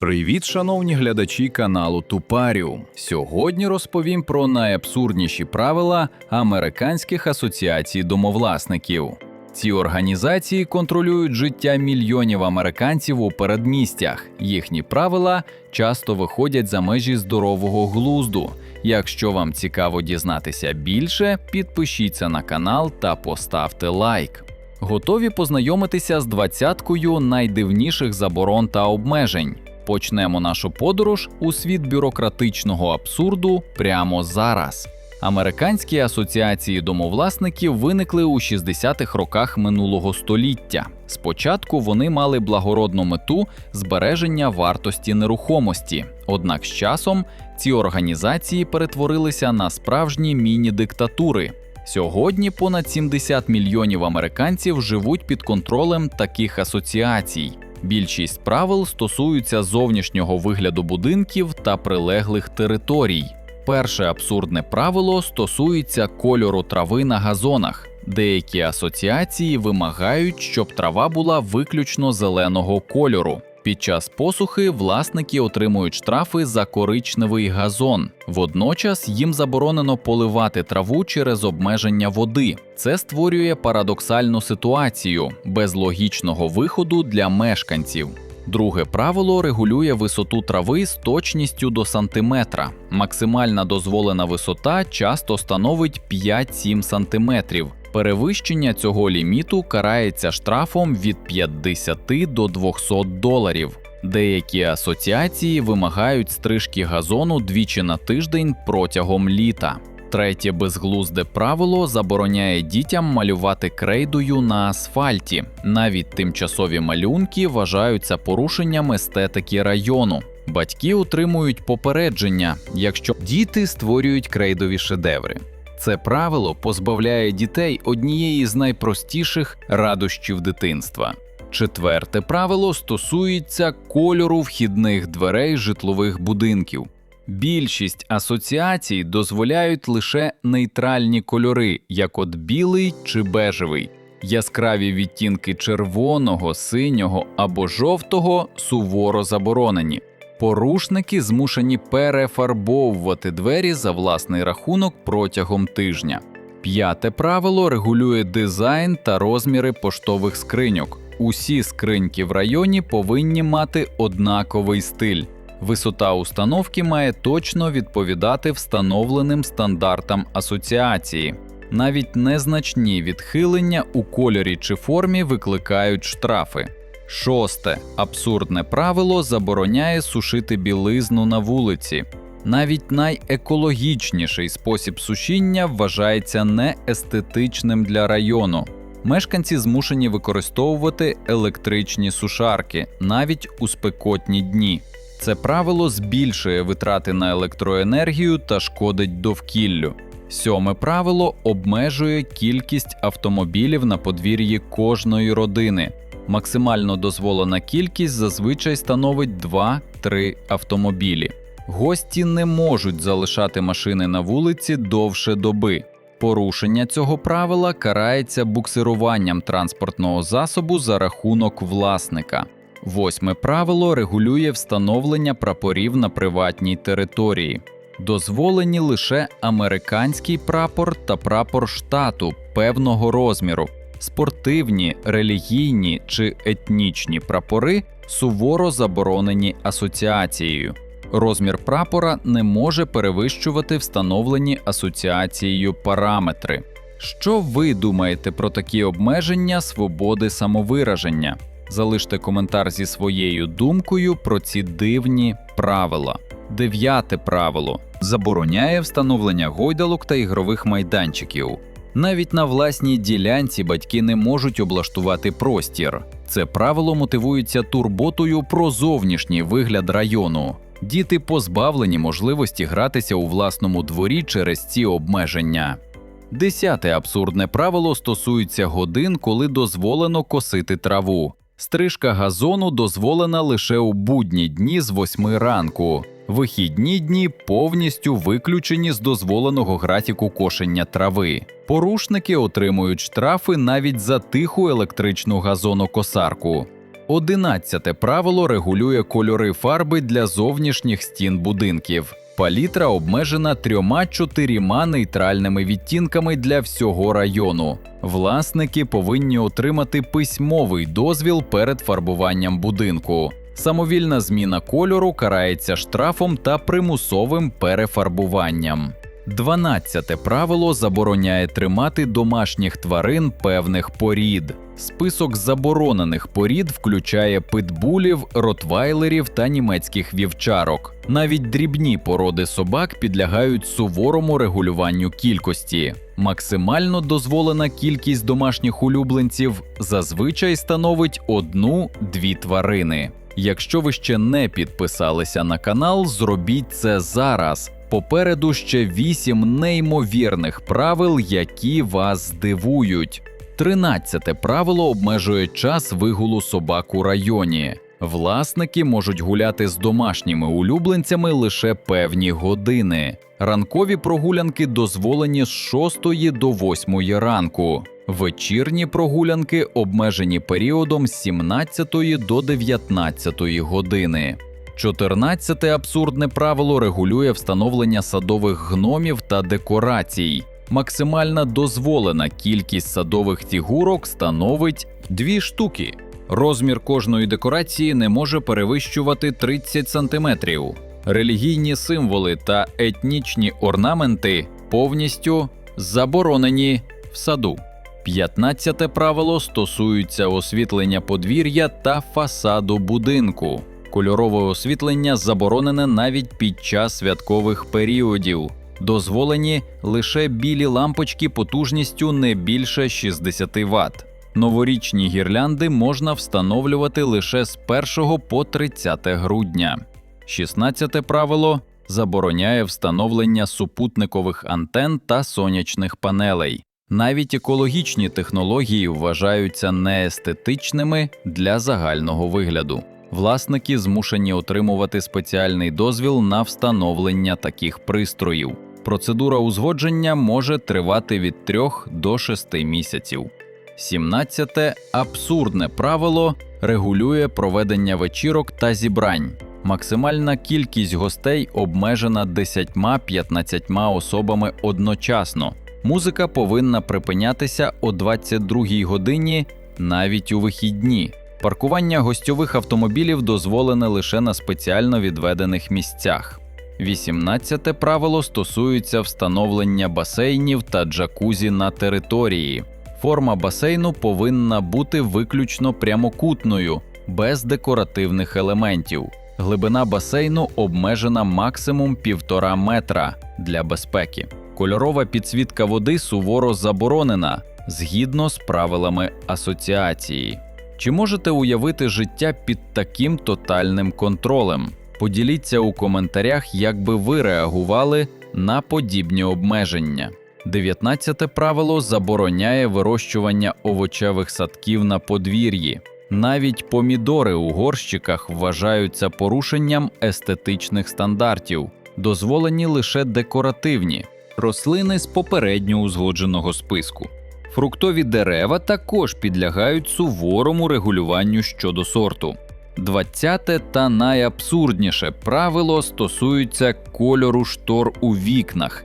Привіт, шановні глядачі каналу Тупаріум. Сьогодні розповім про найабсурдніші правила американських асоціацій домовласників. Ці організації контролюють життя мільйонів американців у передмістях. Їхні правила часто виходять за межі здорового глузду. Якщо вам цікаво дізнатися більше, підпишіться на канал та поставте лайк. Готові познайомитися з двадцяткою найдивніших заборон та обмежень. Почнемо нашу подорож у світ бюрократичного абсурду прямо зараз. Американські асоціації домовласників виникли у 60-х роках минулого століття. Спочатку вони мали благородну мету збереження вартості нерухомості. Однак з часом ці організації перетворилися на справжні міні-диктатури. Сьогодні понад 70 мільйонів американців живуть під контролем таких асоціацій. Більшість правил стосуються зовнішнього вигляду будинків та прилеглих територій. Перше абсурдне правило стосується кольору трави на газонах. Деякі асоціації вимагають, щоб трава була виключно зеленого кольору. Під час посухи власники отримують штрафи за коричневий газон. Водночас їм заборонено поливати траву через обмеження води. Це створює парадоксальну ситуацію без логічного виходу для мешканців. Друге правило регулює висоту трави з точністю до сантиметра. Максимальна дозволена висота часто становить 5-7 сантиметрів. Перевищення цього ліміту карається штрафом від 50 до 200 доларів. Деякі асоціації вимагають стрижки газону двічі на тиждень протягом літа. Третє безглузде правило забороняє дітям малювати крейдою на асфальті. Навіть тимчасові малюнки вважаються порушенням естетики району. Батьки отримують попередження, якщо діти створюють крейдові шедеври. Це правило позбавляє дітей однієї з найпростіших радощів дитинства. Четверте правило стосується кольору вхідних дверей житлових будинків. Більшість асоціацій дозволяють лише нейтральні кольори, як от білий чи бежевий. Яскраві відтінки червоного, синього або жовтого суворо заборонені. Порушники змушені перефарбовувати двері за власний рахунок протягом тижня. П'яте правило регулює дизайн та розміри поштових скриньок. Усі скриньки в районі повинні мати однаковий стиль. Висота установки має точно відповідати встановленим стандартам асоціації. Навіть незначні відхилення у кольорі чи формі викликають штрафи. Шосте абсурдне правило забороняє сушити білизну на вулиці. Навіть найекологічніший спосіб сушіння вважається неестетичним для району. Мешканці змушені використовувати електричні сушарки навіть у спекотні дні. Це правило збільшує витрати на електроенергію та шкодить довкіллю. Сьоме правило обмежує кількість автомобілів на подвір'ї кожної родини. Максимально дозволена кількість зазвичай становить 2-3 автомобілі. Гості не можуть залишати машини на вулиці довше доби. Порушення цього правила карається буксируванням транспортного засобу за рахунок власника. Восьме правило регулює встановлення прапорів на приватній території. Дозволені лише американський прапор та прапор штату певного розміру. Спортивні, релігійні чи етнічні прапори суворо заборонені асоціацією. Розмір прапора не може перевищувати встановлені асоціацією параметри. Що ви думаєте про такі обмеження свободи самовираження? Залиште коментар зі своєю думкою про ці дивні правила. Дев'яте правило забороняє встановлення гойдалок та ігрових майданчиків. Навіть на власній ділянці батьки не можуть облаштувати простір. Це правило мотивується турботою про зовнішній вигляд району. Діти позбавлені можливості гратися у власному дворі через ці обмеження. Десяте абсурдне правило стосується годин, коли дозволено косити траву. Стрижка газону дозволена лише у будні дні з 8 ранку. Вихідні дні повністю виключені з дозволеного графіку кошення трави. Порушники отримують штрафи навіть за тиху електричну газонокосарку. Одинадцяте правило регулює кольори фарби для зовнішніх стін будинків. Палітра обмежена трьома-чотирма нейтральними відтінками для всього району. Власники повинні отримати письмовий дозвіл перед фарбуванням будинку. Самовільна зміна кольору карається штрафом та примусовим перефарбуванням. Дванадцяте правило забороняє тримати домашніх тварин певних порід. Список заборонених порід включає питбулів, ротвайлерів та німецьких вівчарок. Навіть дрібні породи собак підлягають суворому регулюванню кількості. Максимально дозволена кількість домашніх улюбленців зазвичай становить одну-дві тварини. Якщо ви ще не підписалися на канал, зробіть це зараз. Попереду ще вісім неймовірних правил, які вас здивують. Тринадцяте правило обмежує час вигулу собак у районі. Власники можуть гуляти з домашніми улюбленцями лише певні години. Ранкові прогулянки дозволені з 6 до 8 ранку. Вечірні прогулянки обмежені періодом з 17 до 19 години. 14 абсурдне правило регулює встановлення садових гномів та декорацій. Максимальна дозволена кількість садових фігурок становить 2 штуки. Розмір кожної декорації не може перевищувати 30 см. Релігійні символи та етнічні орнаменти повністю заборонені в саду. 15 правило стосується освітлення подвір'я та фасаду будинку. Кольорове освітлення заборонене навіть під час святкових періодів. Дозволені лише білі лампочки потужністю не більше 60 Вт. Новорічні гірлянди можна встановлювати лише з 1 по 30 грудня. 16 правило забороняє встановлення супутникових антен та сонячних панелей. Навіть екологічні технології вважаються неестетичними для загального вигляду. Власники змушені отримувати спеціальний дозвіл на встановлення таких пристроїв. Процедура узгодження може тривати від 3 до 6 місяців. 17. Абсурдне правило регулює проведення вечірок та зібрань. Максимальна кількість гостей обмежена 10-15 особами одночасно. Музика повинна припинятися о 22 годині навіть у вихідні. Паркування гостьових автомобілів дозволене лише на спеціально відведених місцях. 18 правило стосується встановлення басейнів та джакузі на території. Форма басейну повинна бути виключно прямокутною, без декоративних елементів. Глибина басейну обмежена максимум 1,5 метра для безпеки. Кольорова підсвітка води суворо заборонена згідно з правилами асоціації. Чи можете уявити життя під таким тотальним контролем? Поділіться у коментарях, як би ви реагували на подібні обмеження. 19 правило забороняє вирощування овочевих садків на подвір'ї. Навіть помідори у горщиках вважаються порушенням естетичних стандартів, дозволені лише декоративні рослини з попередньо узгодженого списку. Фруктові дерева також підлягають суворому регулюванню щодо сорту. Двадцяте та найабсурдніше правило стосується кольору штор у вікнах.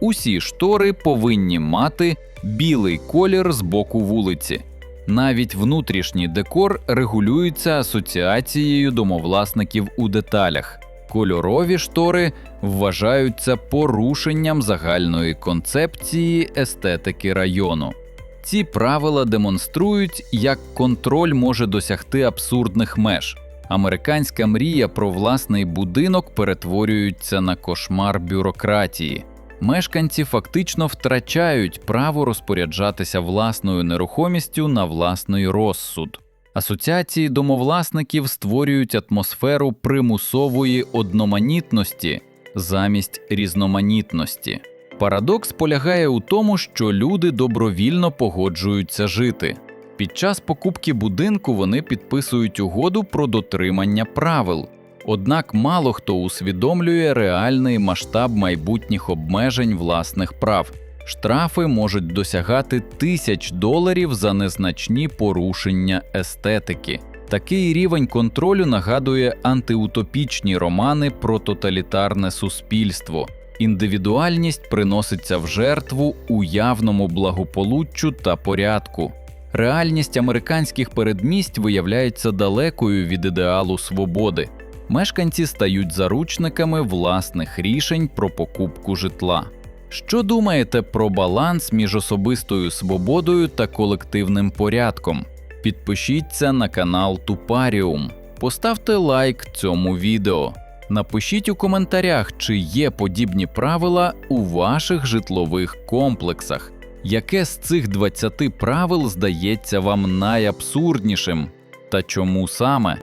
Усі штори повинні мати білий колір з боку вулиці. Навіть внутрішній декор регулюється асоціацією домовласників у деталях. Кольорові штори вважаються порушенням загальної концепції естетики району. Ці правила демонструють, як контроль може досягти абсурдних меж. Американська мрія про власний будинок перетворюється на кошмар бюрократії. Мешканці фактично втрачають право розпоряджатися власною нерухомістю на власний розсуд. Асоціації домовласників створюють атмосферу примусової одноманітності замість різноманітності. Парадокс полягає у тому, що люди добровільно погоджуються жити. Під час покупки будинку вони підписують угоду про дотримання правил. Однак мало хто усвідомлює реальний масштаб майбутніх обмежень власних прав. Штрафи можуть досягати тисяч доларів за незначні порушення естетики. Такий рівень контролю нагадує антиутопічні романи про тоталітарне суспільство. Індивідуальність приноситься в жертву уявному благополуччю та порядку. Реальність американських передмість виявляється далекою від ідеалу свободи. Мешканці стають заручниками власних рішень про покупку житла. Що думаєте про баланс між особистою свободою та колективним порядком? Підпишіться на канал Тупаріум, поставте лайк цьому відео. Напишіть у коментарях, чи є подібні правила у ваших житлових комплексах. Яке з цих 20 правил здається вам найабсурднішим? Та чому саме?